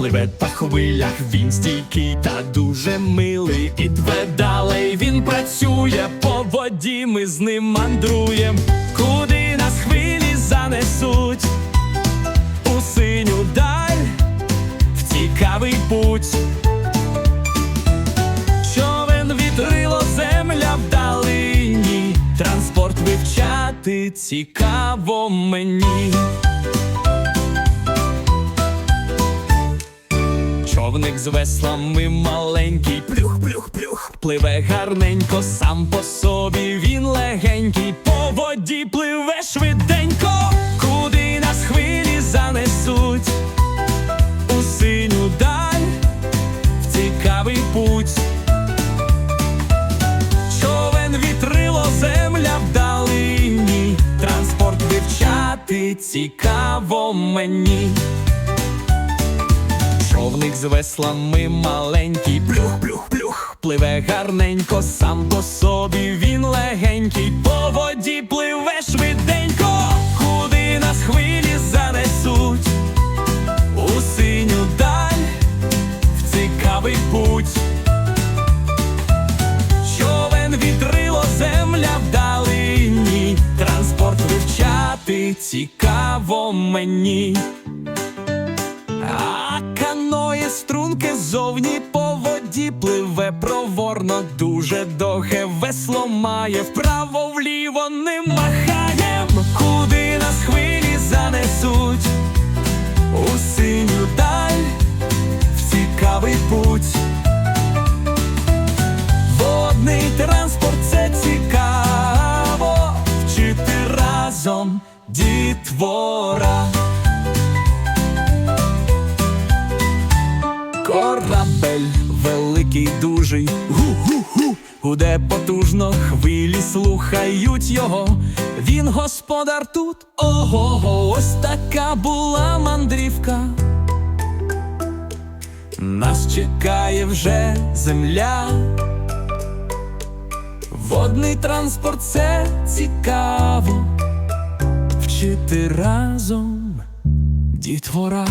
пливе по хвилях, він стійкий та дуже милий. І далей він працює по воді, ми з ним мандруєм. Куди нас хвилі занесуть? У синю даль, в цікавий путь. Човен вітрило, земля вдалині, транспорт вивчати цікаво мені. З веслами маленький, плюх-плюх-плюх, пливе гарненько, сам по собі. Він легенький, по воді пливе швиденько, куди нас хвилі занесуть, у синю даль, в цікавий путь. Човен вітрило, земля вдалині, транспорт вивчати цікаво мені. Човник з веслами маленький, плюх-плюх-плюх, пливе гарненько, сам по собі. Він легенький, по воді пливе швиденько, куди нас хвилі занесуть, у синю даль, в цікавий путь. Човен вітрило, земля вдалині, транспорт вивчати цікаво мені. Струнки зовні по воді пливе проворно, дуже довге весло має, вправо вліво не махаєм, куди нас хвилі занесуть, у синю даль, в цікавий путь. Водний транспорт це цікаво, вчити разом дітвора. Корабель великий дужий, гу-гу-гу, гуде потужно, хвилі слухають його. Він господар тут, ого, ось така була мандрівка. Нас чекає вже земля. Водний транспорт це цікаво, вчити разом дітвора.